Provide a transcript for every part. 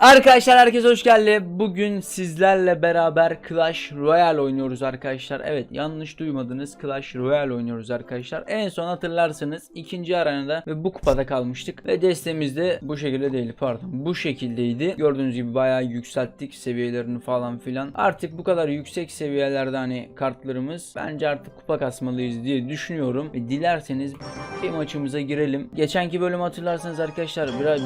Arkadaşlar herkes hoş geldi. Bugün sizlerle beraber Clash Royale oynuyoruz arkadaşlar. Evet yanlış duymadınız. Clash Royale oynuyoruz arkadaşlar. En son hatırlarsanız ikinci arenada ve bu kupada kalmıştık. Ve destemiz de bu şekilde değil pardon. Bu şekildeydi. Gördüğünüz gibi bayağı yükselttik seviyelerini falan filan. Artık bu kadar yüksek seviyelerde hani kartlarımız bence artık kupa kasmalıyız diye düşünüyorum. Ve dilerseniz bir maçımıza girelim. Geçenki bölüm hatırlarsanız arkadaşlar biraz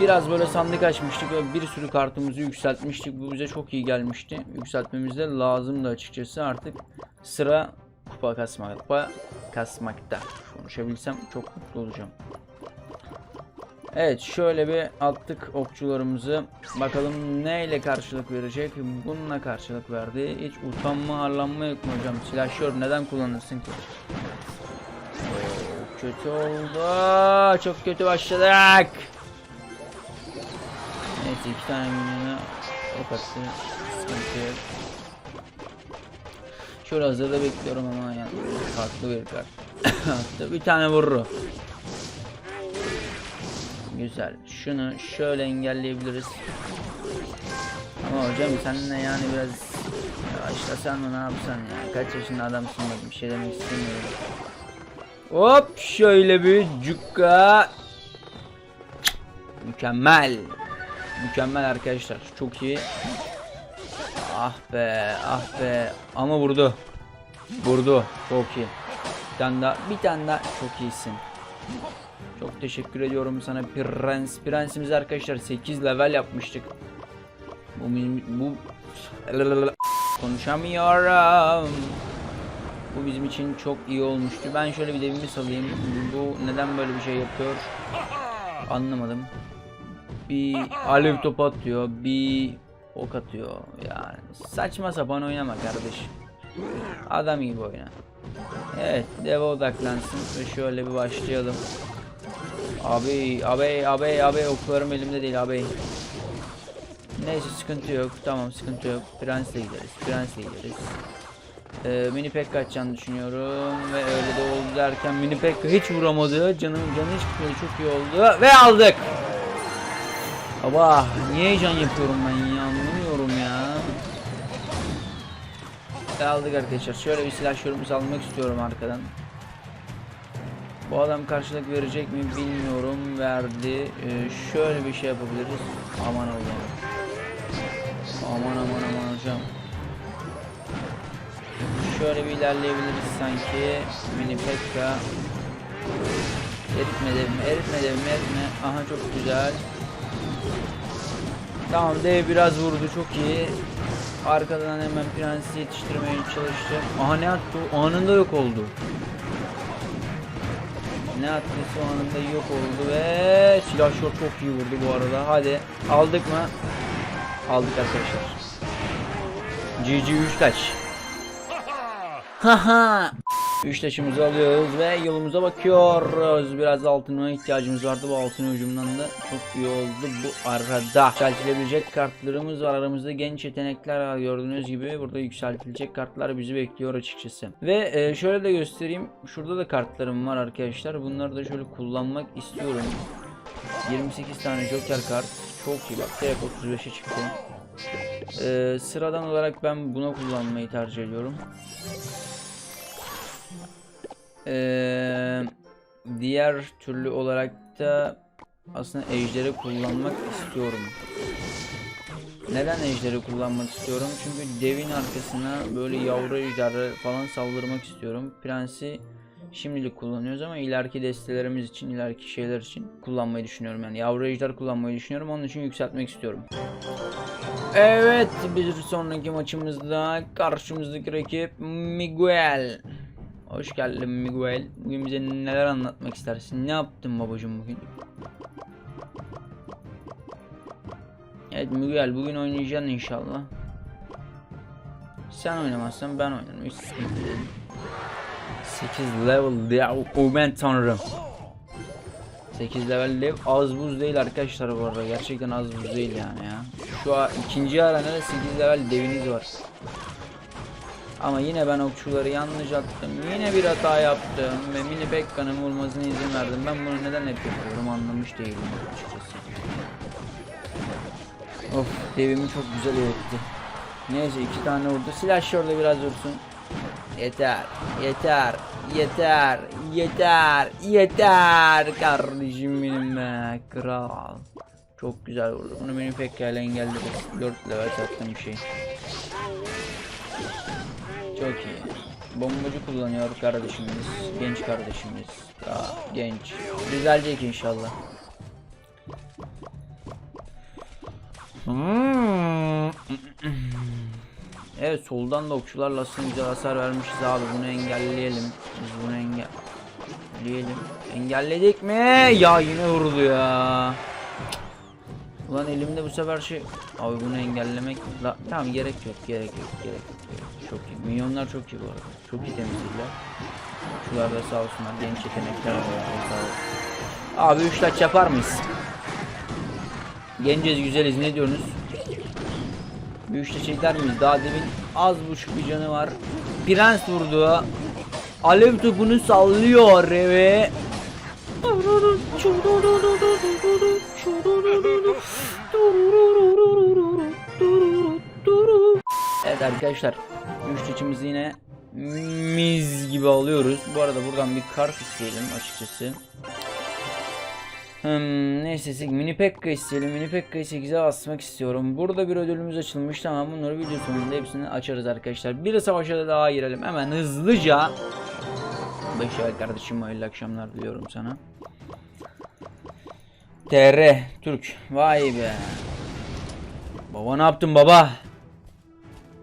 Biraz böyle sandık açmıştık ve bir sürü kartımızı yükseltmiştik. Bu bize çok iyi gelmişti. Yükseltmemiz de lazımdı açıkçası. Artık sıra kupa kasmak, kupa kasmakta. Konuşabilsem çok mutlu olacağım. Evet şöyle bir attık okçularımızı. Bakalım neyle karşılık verecek? Bununla karşılık verdi. Hiç utanma arlanma yok mu hocam? Silahşör neden kullanırsın ki? Kötü oldu. Çok kötü başladık. Neyse iki tane minyona ok attı. Sıkıntı yok. Şöyle hazırda bekliyorum ama yani farklı bir kart. bir tane vurur. Güzel. Şunu şöyle engelleyebiliriz. Ama hocam sen de yani biraz yavaşlasan mı ne yapsan ya? Kaç yaşında adamsın bak bir şey demek istemiyorum. Hop şöyle bir cukka. Mükemmel. Mükemmel arkadaşlar. Çok iyi. Ah be, ah be. Ama vurdu. Vurdu. Çok iyi. Bir tane daha, bir tane daha. Çok iyisin. Çok teşekkür ediyorum sana Prens. Prensimiz arkadaşlar 8 level yapmıştık. Bu bu konuşamıyorum. Bu bizim için çok iyi olmuştu. Ben şöyle bir devimi salayım. Bu neden böyle bir şey yapıyor? Anlamadım bir alev topu atıyor, bir ok atıyor. Yani saçma sapan oynama kardeş. Adam gibi oyna. Evet, deve odaklansın ve şöyle bir başlayalım. Abi, abi, abi, abi oklarım elimde değil abi. Neyse sıkıntı yok. Tamam sıkıntı yok. Prens'le gideriz. Prens'le gideriz. Ee, mini pek kaçacağını düşünüyorum ve öyle de oldu derken mini pek hiç vuramadı. Canım canı hiç gitmedi. Çok iyi oldu ve aldık. Baba niye heyecan yapıyorum ben ya anlamıyorum ya. Ve aldık arkadaşlar. Şöyle bir silah şörümüzü almak istiyorum arkadan. Bu adam karşılık verecek mi bilmiyorum. Verdi. Ee, şöyle bir şey yapabiliriz. Aman Allah'ım. Aman aman aman hocam. Şöyle bir ilerleyebiliriz sanki. Mini Pekka. Eritme devimi, eritme. Aha çok güzel. Tamam dev biraz vurdu çok iyi. Arkadan hemen prensi yetiştirmeye çalıştı. Aha ne attı? Anında yok oldu. Ne attıysa o anında yok oldu ve silahşor çok iyi vurdu bu arada. Hadi aldık mı? Aldık arkadaşlar. GG 3 taş. Haha. 3 taşımızı alıyoruz ve yolumuza bakıyoruz. Biraz altına ihtiyacımız vardı. Bu altın ucumdan da çok iyi oldu bu arada. Yükseltilebilecek kartlarımız var. Aramızda genç yetenekler var. Gördüğünüz gibi burada yükseltilecek kartlar bizi bekliyor açıkçası. Ve e, şöyle de göstereyim. Şurada da kartlarım var arkadaşlar. Bunları da şöyle kullanmak istiyorum. 28 tane joker kart. Çok iyi bak. Direkt 35'e çıktı. E, sıradan olarak ben buna kullanmayı tercih ediyorum. Ee, diğer türlü olarak da aslında ejderi kullanmak istiyorum. Neden ejderi kullanmak istiyorum? Çünkü devin arkasına böyle yavru ejderha falan saldırmak istiyorum. Prensi şimdilik kullanıyoruz ama ileriki destelerimiz için, ileriki şeyler için kullanmayı düşünüyorum. Yani yavru ejder kullanmayı düşünüyorum. Onun için yükseltmek istiyorum. Evet, bir sonraki maçımızda karşımızdaki rakip Miguel. Hoş geldin Miguel. Bugün bize neler anlatmak istersin? Ne yaptın babacığım bugün? Evet Miguel bugün oynayacaksın inşallah. Sen oynamazsan ben oynarım. Hiç sıkıntı değil. 8 level ya ben tanrım. 8 level dev az buz değil arkadaşlar bu arada. Gerçekten az buz değil yani ya. Şu ikinci arenada 8 level deviniz var. Ama yine ben okçuları yanlış attım. Yine bir hata yaptım ve mini Pekka'nın vurmasına izin verdim. Ben bunu neden hep yapıyorum anlamış değilim açıkçası. Of devimi çok güzel eğitti. Neyse iki tane vurdu. Silah orada biraz dursun. Yeter, yeter, yeter, yeter, yeter kardeşim benim be kral. Çok güzel vurdu. Bunu benim pekala engelledi. 4 level sattığım bir şey. Çok iyi. Bombacı kullanıyor kardeşimiz. Genç kardeşimiz. Daha genç. Düzelecek inşallah. Hmm. Evet soldan da okçularla güzel hasar vermişiz abi. Bunu engelleyelim. Biz bunu engelleyelim. Engelledik mi? Ya yine vurdu ya. Ulan elimde bu sefer şey... Abi bunu engellemek... La... Tamam gerek yok, gerek yok, gerek yok. Çok iyi. Milyonlar çok iyi bu arada. Çok iyi temizlediler. Şular da sağ olsunlar. Genç yetenekler. Abi 3 taç yapar mıyız? Genciz güzeliz ne diyorsunuz? Bir üçte çeker miyiz? Daha demin az buçuk bir canı var. Prens vurdu. Alev topunu sallıyor ve Evet arkadaşlar Üç içimizi yine Miz gibi alıyoruz Bu arada buradan bir kart isteyelim açıkçası Hmm, neyse mini pekka isteyelim. Mini pekka'yı 8'e basmak istiyorum. Burada bir ödülümüz açılmış. Tamam bunları video sonunda hepsini açarız arkadaşlar. Bir savaşa da daha girelim. Hemen hızlıca. Başar kardeşim hayırlı akşamlar diliyorum sana. TR Türk. Vay be. Baba ne yaptın baba?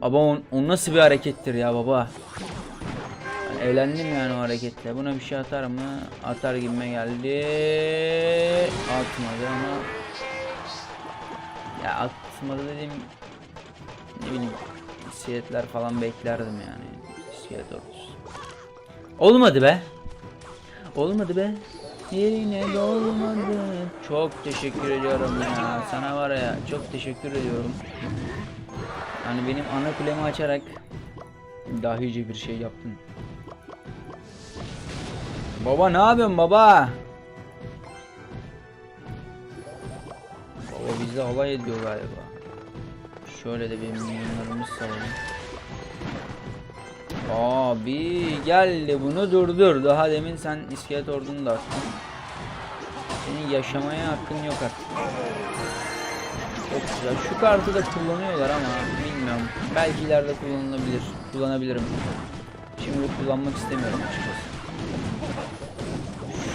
Baba on, o nasıl bir harekettir ya baba? Ben eğlendim yani o hareketle. Buna bir şey atar mı? Atar gibime geldi. Atmadı ama. Ya atmadı dediğim ne bileyim iskeletler falan beklerdim yani. İskelet ordusu. Olmadı be. Olmadı be. Yerine dolmadı. Çok teşekkür ediyorum ya. Sana var ya çok teşekkür ediyorum. Yani benim ana kulemi açarak dahice bir şey yaptın. Baba ne yapıyorsun baba? Baba bizde alay ediyor galiba. Şöyle de bir milyonlarımız salalım. Abi geldi bunu durdur. Daha demin sen iskelet ordunu da attın. Senin yaşamaya hakkın yok artık. Çok güzel. Şu kartı da kullanıyorlar ama bilmiyorum. Belki ileride kullanılabilir. Kullanabilirim. Şimdi kullanmak istemiyorum açıkçası.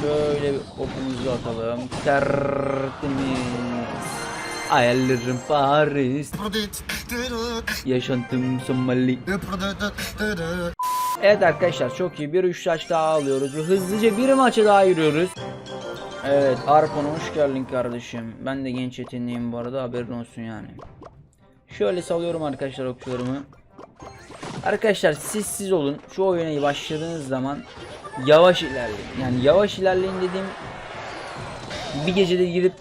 Şöyle bir okumuzu atalım. Tertemiz. Hayallerim Paris. Yaşantım Somali. Evet arkadaşlar çok iyi. Bir üç taş daha alıyoruz ve hızlıca bir maça daha giriyoruz. Evet Arpon hoş geldin kardeşim. Ben de genç yeteneğim bu arada haberin olsun yani. Şöyle salıyorum arkadaşlar okçularımı. Arkadaşlar siz siz olun. Şu oyuna başladığınız zaman yavaş ilerleyin. Yani yavaş ilerleyin dediğim bir gecede girip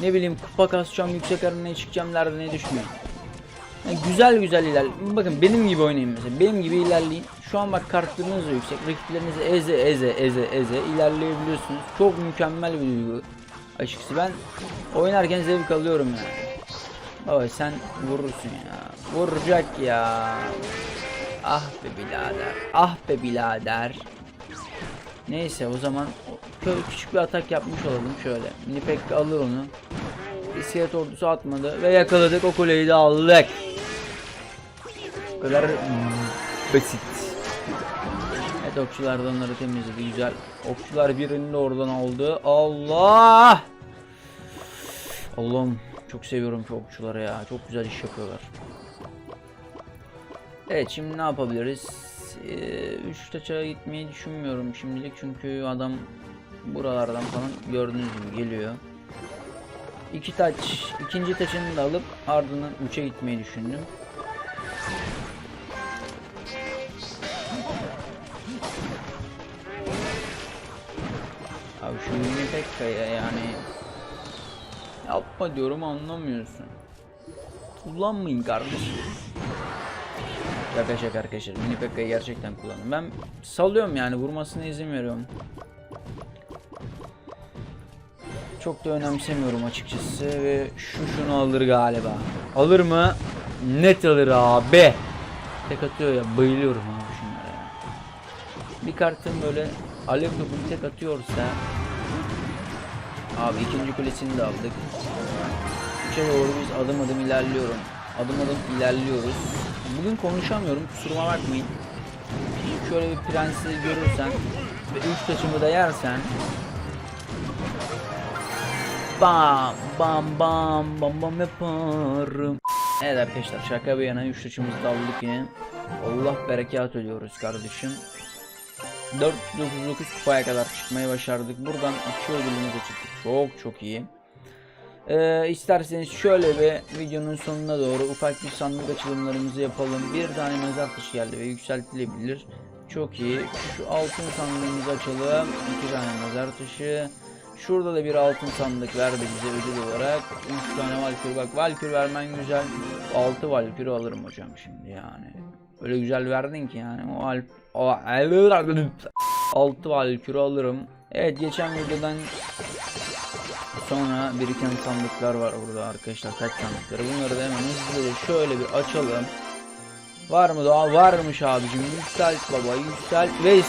ne bileyim kupa kasacağım, yüksek arenaya çıkacağım nerede ne düşünmeyin. Yani güzel güzel ilerleyin. Bakın benim gibi oynayın mesela. Benim gibi ilerleyin. Şu an bak kartlarınız da yüksek. Rakiplerinizi eze eze eze eze ilerleyebiliyorsunuz. Çok mükemmel bir duygu. Açıkçası ben oynarken zevk alıyorum yani. Baba sen vurursun ya. Vuracak ya. Ah be birader. Ah be birader. Neyse o zaman küçük bir atak yapmış olalım şöyle. Nipek alır onu. İskelet ordusu atmadı ve yakaladık o kuleyi de aldık. Bu kadar basit. Evet okçular da onları temizledi güzel. Okçular birini de oradan aldı. Allah! Allah'ım çok seviyorum şu okçuları ya. Çok güzel iş yapıyorlar. Evet şimdi ne yapabiliriz? 3 taça gitmeyi düşünmüyorum şimdilik çünkü adam buralardan falan gördüğünüz gibi geliyor. İki taç, ikinci taçını da alıp ardından 3'e gitmeyi düşündüm. Yine tek kaya yani yapma diyorum anlamıyorsun. Kullanmayın kardeşim. Şaka şaka arkadaşlar. Mini Pekka'yı gerçekten kullandım. Ben salıyorum yani vurmasına izin veriyorum. Çok da önemsemiyorum açıkçası ve şu şunu alır galiba. Alır mı? Net alır abi. Tek atıyor ya bayılıyorum abi şunlara. Bir kartın böyle alev topunu tek atıyorsa Abi ikinci kulesini de aldık. Üçe doğru biz adım adım ilerliyorum. Adım adım ilerliyoruz. Bugün konuşamıyorum kusuruma bakmayın. Şöyle bir prensi görürsen ve üç taşımı da yersen Bam bam bam bam bam yaparım. Evet arkadaşlar şaka bir yana 3 taşımızı da aldık yine. Allah berekat ediyoruz kardeşim. 499 kupaya kadar çıkmayı başardık. Buradan 2 ödülümüze çıktık. Çok çok iyi. Ee, isterseniz şöyle bir videonun sonuna doğru ufak bir sandık açılımlarımızı yapalım. Bir tane mezar taşı geldi ve yükseltilebilir. Çok iyi. Şu altın sandığımızı açalım. İki tane mezar taşı. Şurada da bir altın sandık verdi bize ödül olarak. 3 tane valkür bak valkür vermen güzel. 6 valkür alırım hocam şimdi yani. Öyle güzel verdin ki yani o alp o 6 valkürü alırım. Evet geçen videodan sonra biriken sandıklar var burada arkadaşlar kaç sandıkları. Bunları da hemen hızlıca şöyle bir açalım. Var mı daha varmış abicim yükselt baba yükselt ve.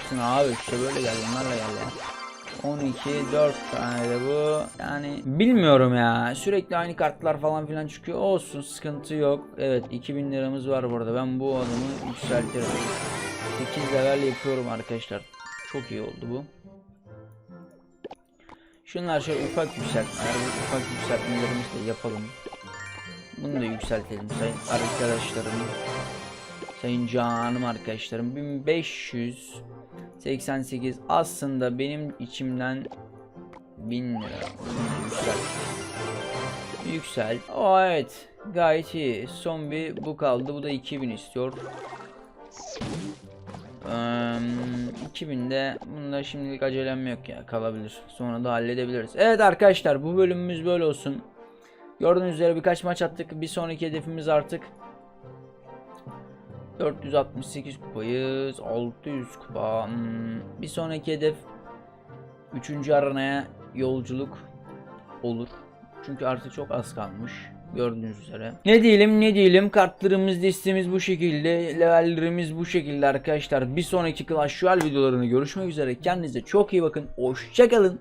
Çıksın abi işte böyle gel bunlarla gel ya. 12 4 tane de bu. Yani bilmiyorum ya. Sürekli aynı kartlar falan filan çıkıyor. Olsun sıkıntı yok. Evet 2000 liramız var burada. Ben bu adamı yükseltirim. 8 level yapıyorum arkadaşlar. Çok iyi oldu bu. Şunlar şöyle ufak yükseltmeler. Ufak yükseltmelerimizi de yapalım. Bunu da yükseltelim sayın arkadaşlarım. Sayın canım arkadaşlarım 1588 aslında benim içimden 1000 lira yüksel. Yüksel. O evet gayet iyi. Son bir bu kaldı. Bu da 2000 istiyor. Eee 2000'de bunda şimdilik acelem yok ya kalabilir. Sonra da halledebiliriz. Evet arkadaşlar bu bölümümüz böyle olsun. Gördüğünüz üzere birkaç maç attık. Bir sonraki hedefimiz artık 468 kupayız. 600 kupa. Hmm, Bir sonraki hedef 3. aranaya yolculuk olur. Çünkü artık çok az kalmış. Gördüğünüz üzere. Ne diyelim ne diyelim kartlarımız listemiz bu şekilde. Levellerimiz bu şekilde arkadaşlar. Bir sonraki Clash Royale videolarını görüşmek üzere. Kendinize çok iyi bakın. Hoşçakalın.